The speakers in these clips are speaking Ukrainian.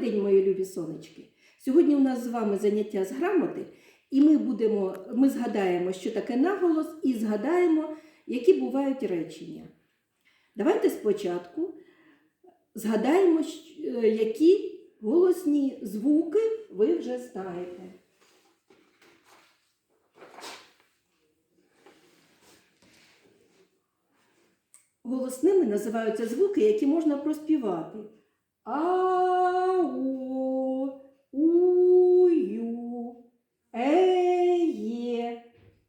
день, мої любі сонечки! Сьогодні у нас з вами заняття з грамоти, і ми будемо, ми згадаємо, що таке наголос, і згадаємо, які бувають речення. Давайте спочатку згадаємо, е, які голосні звуки ви вже знаєте. Голосними називаються звуки, які можна проспівати. Ау, ую, еє,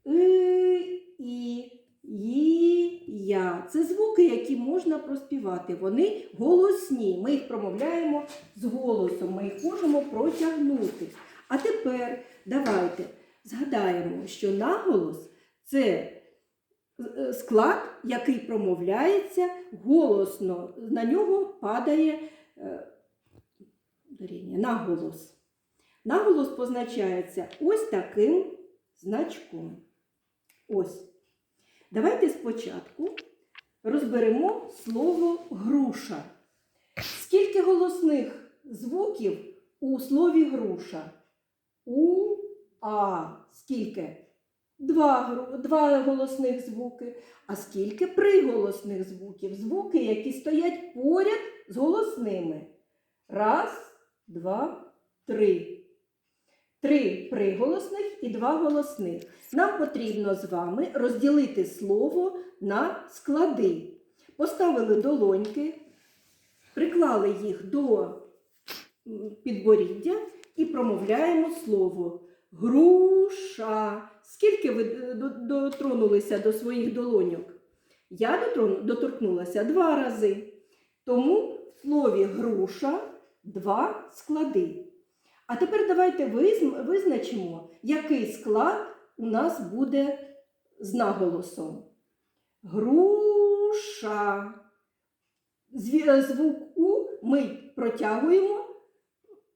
и, і, ї, я. Це звуки, які можна проспівати. Вони голосні. Ми їх промовляємо з голосом, ми їх можемо протягнути. А тепер давайте згадаємо, що наголос це е, склад, який промовляється голосно. На нього падає е, наголос. Наголос позначається ось таким значком. Ось. Давайте спочатку розберемо слово груша. Скільки голосних звуків у слові груша? У, а. Скільки? Два, два голосних звуки. А скільки приголосних звуків? Звуки, які стоять поряд з голосними. Раз, два, три. Три приголосних і два голосних. Нам потрібно з вами розділити слово на склади. Поставили долоньки, приклали їх до підборіддя і промовляємо слово груша. Скільки ви е, дотронулися до своїх долоньок? Я доторкнулася два рази. Тому в слові груша два склади. А тепер давайте визначимо, який склад у нас буде з наголосом. Груша. Е, Звук У ми протягуємо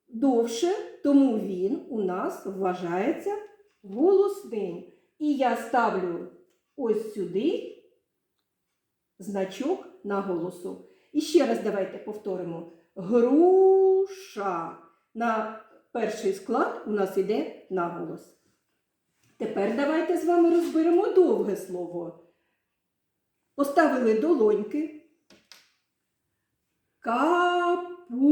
довше, тому він у нас вважається голосним. І я ставлю ось сюди значок наголосу. І ще раз давайте повторимо. Груша. На перший склад у нас йде наголос. Тепер давайте з вами розберемо довге слово. Поставили долоньки. Капуста.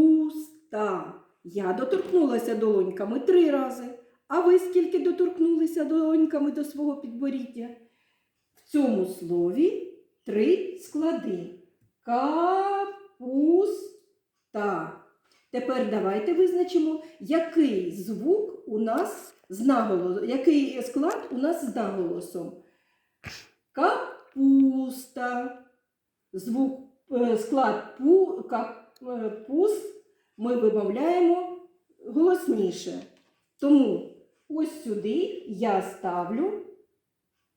Я доторкнулася долоньками три рази. А ви скільки доторкнулися долоньками до свого підборіддя? В цьому слові три склади. Капуста. Тепер давайте визначимо, який звук у нас з наголосом, який склад у нас з наголосом. Капуста. Звук, е, склад пу, капус ми вимовляємо голосніше. Тому ось сюди я ставлю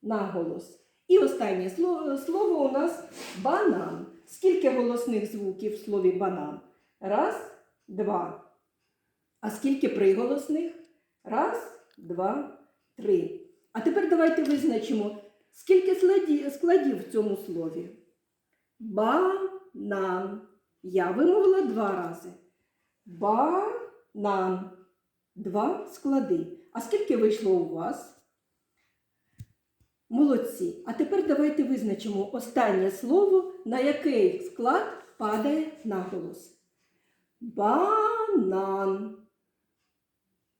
наголос. І останнє слово, слово у нас банан. Скільки голосних звуків в слові банан? Раз, два. А скільки приголосних? Раз, два, три. А тепер давайте визначимо, скільки складів в цьому слові. Банан. Я вимовила два рази. Банан. Два склади. А скільки вийшло у вас? Молодці. А тепер давайте визначимо останнє слово, на який склад падає наголос. Банан.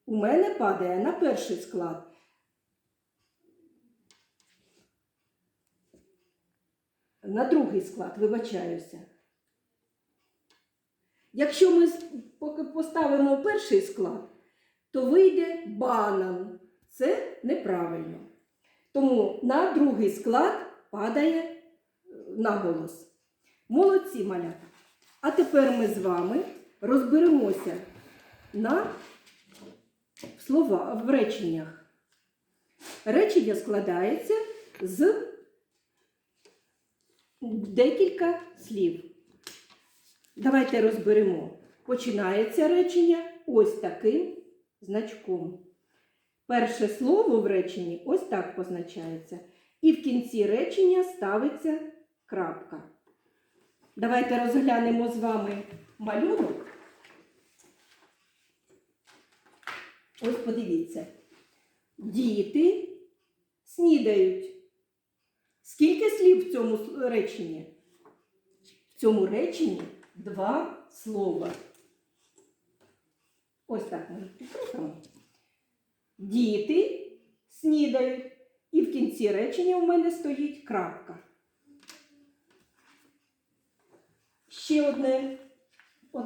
У мене падає на перший склад. На другий склад, вибачаюся. Якщо ми поставимо перший склад, то вийде банан. Це неправильно. Тому на другий склад падає е, наголос. Молодці малята. А тепер ми з вами розберемося на слова в реченнях. Речення складається з декілька слів. Давайте розберемо. Починається речення ось таким значком. Перше слово в реченні ось так позначається. І в кінці речення ставиться крапка. Давайте розглянемо з вами малюнок Ось подивіться. Діти снідають. Скільки слів в цьому реченні? В цьому реченні два слова. Ось так ми прикрутимо. Діти снідають. І в кінці речення у мене стоїть крапка. Ще одне,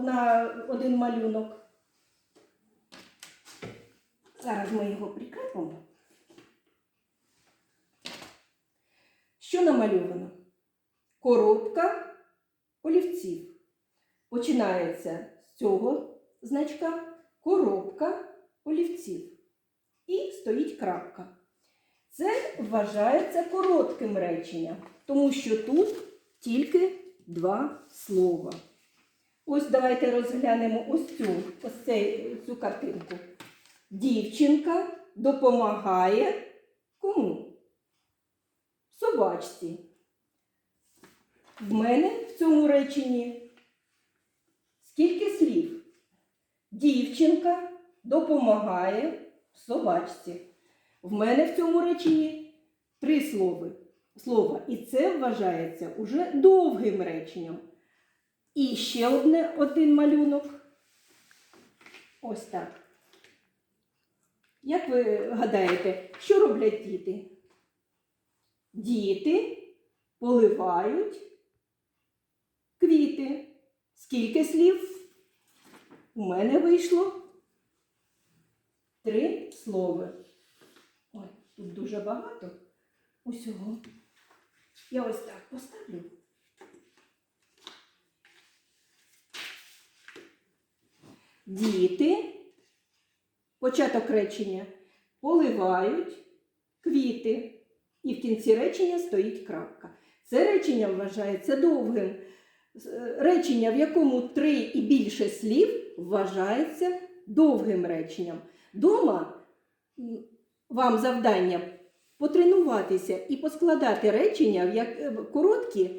одна, один малюнок. Зараз ми його прикріпимо. Що намальовано? Коробка олівців. Починається з цього значка коробка олівців. І стоїть крапка. Це вважається коротким реченням, тому що тут тільки два слова. Ось давайте розглянемо ось цю, ось цей, цю картинку. Дівчинка допомагає кому? Собачці. В мене в цьому реченні скільки слів? Дівчинка допомагає собачці. В мене в цьому реченні три слови. слова. І це вважається уже довгим реченням. І ще одне, один малюнок. Ось так. Як ви гадаєте, що роблять діти? Діти поливають квіти. Скільки слів? У мене вийшло три слови. Ой, тут дуже багато усього. Я ось так поставлю. Діти, початок речення, поливають квіти. І в кінці речення стоїть крапка. Це речення вважається довгим. Е, Речення, в якому три і більше слів, вважається довгим реченням. Дома вам завдання потренуватися і поскладати речення е, короткі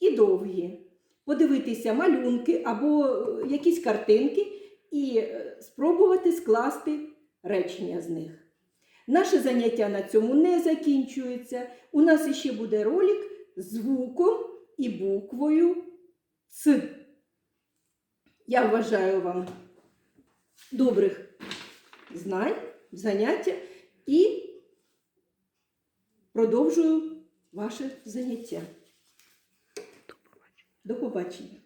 і довгі, подивитися малюнки або е, якісь картинки і е, спробувати скласти речення з них. Наше заняття на цьому не закінчується. У нас іще буде ролик з звуком і буквою Ц. Я вважаю вам добрих знань, заняття і продовжую ваше заняття. До побачення.